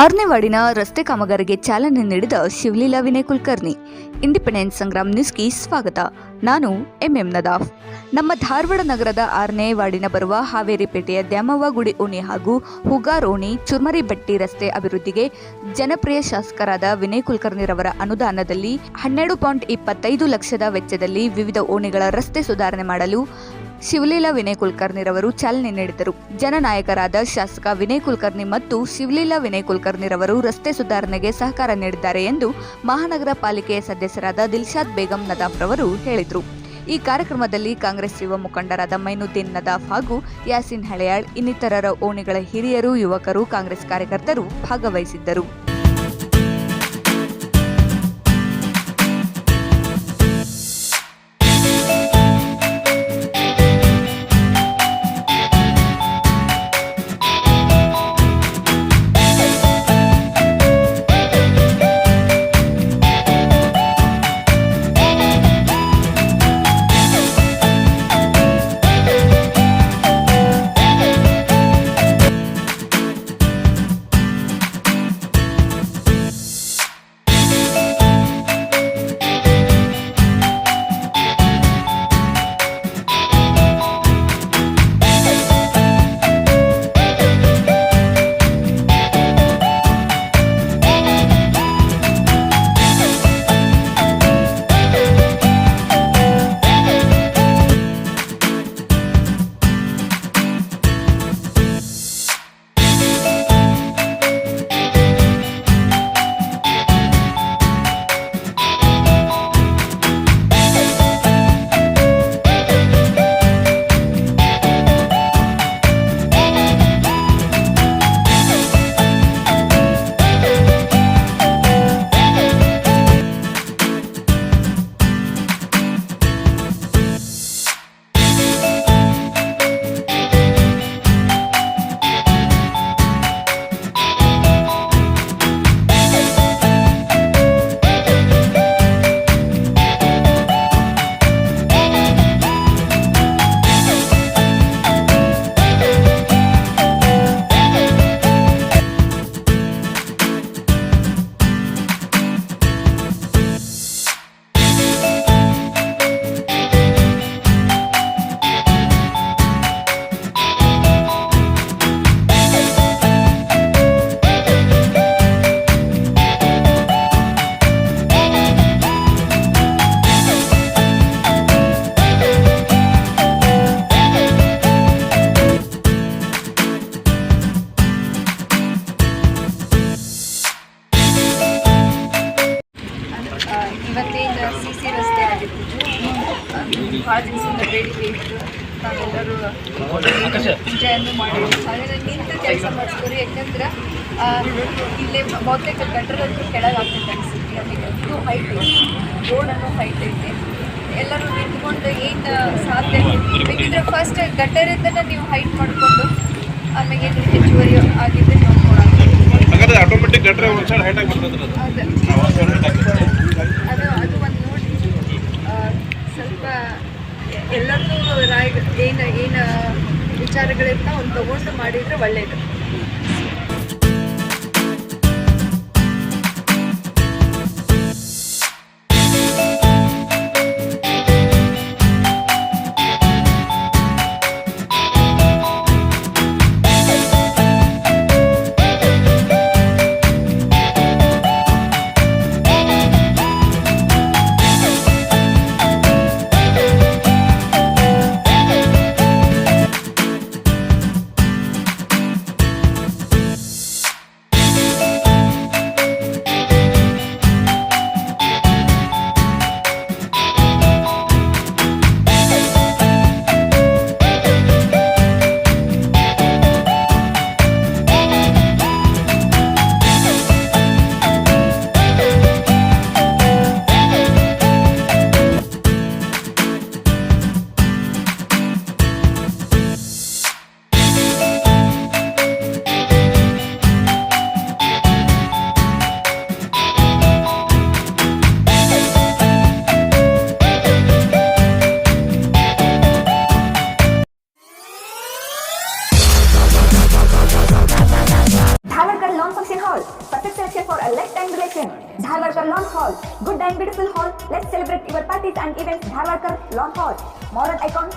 ಆರನೇ ವಾರ್ಡಿನ ರಸ್ತೆ ಕಾಮಗಾರಿಗೆ ಚಾಲನೆ ನೀಡಿದ ಶಿವಲೀಲಾ ವಿನಯ್ ಕುಲಕರ್ಣಿ ಇಂಡಿಪೆಂಡೆನ್ಸ್ ಸಂಗ್ರಾಮ್ ನ್ಯೂಸ್ಗೆ ಸ್ವಾಗತ. ನಾನು ಎಂಎಂ ನದಾಫ್. ನಮ್ಮ ಧಾರವಾಡ ನಗರದ ಆರನೇ ವಾರ್ಡಿನ ಬರುವ ಹಾವೇರಿಪೇಟೆಯ ದ್ಯಾಮವ್ವ ಗುಡಿ ಓಣಿ ಹಾಗೂ ಹುಗಾರ್ ಓಣಿ ಚುರ್ಮರಿ ಬಟ್ಟಿ ರಸ್ತೆ ಅಭಿವೃದ್ಧಿಗೆ ಜನಪ್ರಿಯ ಶಾಸಕರಾದ ವಿನಯ್ ಕುಲಕರ್ಣಿರವರ ಅನುದಾನದಲ್ಲಿ ಹನ್ನೆರಡು ಪಾಯಿಂಟ್ ಇಪ್ಪತ್ತೈದು ಲಕ್ಷದ ವೆಚ್ಚದಲ್ಲಿ ವಿವಿಧ ಓಣಿಗಳ ರಸ್ತೆ ಸುಧಾರಣೆ ಮಾಡಲು ಶಿವಲೀಲಾ ವಿನಯ್ ಕುಲಕರ್ಣಿರವರು ಚಾಲನೆ ನೀಡಿದರು. ಜನನಾಯಕರಾದ ಶಾಸಕ ವಿನಯ್ ಕುಲಕರ್ಣಿ ಮತ್ತು ಶಿವಲೀಲಾ ವಿನಯ್ ಕುಲಕರ್ಣಿರವರು ರಸ್ತೆ ಸುಧಾರಣೆಗೆ ಸಹಕಾರ ನೀಡಿದ್ದಾರೆ ಎಂದು ಮಹಾನಗರ ಪಾಲಿಕೆಯ ಸದಸ್ಯರಾದ ದಿಲ್ಶಾದ್ ಬೇಗಂ ನದಾಫ್ ರವರು ಹೇಳಿದರು. ಈ ಕಾರ್ಯಕ್ರಮದಲ್ಲಿ ಕಾಂಗ್ರೆಸ್ ಯುವ ಮುಖಂಡರಾದ ಮೈನುದ್ದೀನ್ ನದಾಫ್ ಹಾಗೂ ಯಾಸಿನ್ ಹಳೆಯಾಳ್, ಇನ್ನಿತರರ ಓಣಿಗಳ ಹಿರಿಯರು, ಯುವಕರು, ಕಾಂಗ್ರೆಸ್ ಕಾರ್ಯಕರ್ತರು ಭಾಗವಹಿಸಿದ್ದರು. ಭಾಳ ದಿವಸದಿಂದ ಬೇಡಿಕೆ ಇತ್ತು ನಾವೆಲ್ಲರೂ ಪೂಜೆಯನ್ನು ಮಾಡಿದ್ವಿ ಹಾಗೆ ನಿಂತು ಕೆಲಸ ಮಾಡಿಸ್ತೀವಿ ಯಾಕಂದ್ರೆ ಇಲ್ಲೇ ಬಹುತೇಕ ಗಟ್ಟರ ಕೆಳಗೆ ಆಗ್ತೈತೆ ಅನಿಸುತ್ತೆ ನಮಗೆ ಇದು ಹೈಟ್ ಐತಿ. ರೋಡನ್ನು ಹೈಟ್ ಐತಿ. ಎಲ್ಲರೂ ನಿಂತ್ಕೊಂಡು ಏನು ಸಾಧ್ಯ? ಬೇಕಿದ್ರೆ ಫಸ್ಟ್ ಗಟ್ಟರಿಂದನೇ ನೀವು ಹೈಟ್ ಮಾಡಿಕೊಂಡು ಆಮೇಲೆ ಏನು ಹೆಚ್ಚುವರಿ ಆಗಿದ್ರೆ ನೋಡ್ಕೊಳಕ್ಕೆ ಆಟೋಮೆಟಿಕ್ ಗಟ್ಟರೆ ಒಂದು ಸೈಡ್ ಹೈಟ್ ಆಗಿ ಬರ್ತದೆ ಅದು ಅದು ಅದು ಒಂದು ನೋಡಿ ಆ, ಎಲ್ಲರನ್ನೂ ರಾಯ್ ಏನು ಏನು ವಿಚಾರಗಳಿರ್ತಾವ ಒಂದು ತಗೊಂಡು ಮಾಡಿದರೆ ಒಳ್ಳೆಯದು Hall. Perfect selection for a lifetime relation. Dharwarkar Lawn Hall. Good and beautiful hall. Let's celebrate your parties and events. Dharwarkar Lawn Hall. Modern icon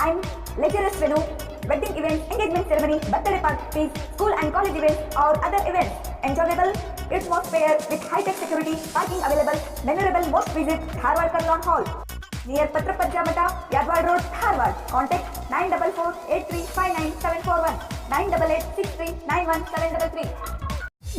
and leisure venue. Wedding events, engagement ceremony, birthday parties, school and college events or other events. Enjoyable atmosphere with high-tech security, parking available, memorable most visit Dharwarkar Lawn Hall. Near Patrapajja Mata, Yadwad Road, Dharwad. Contact 944-8359-741, 988-6391-733.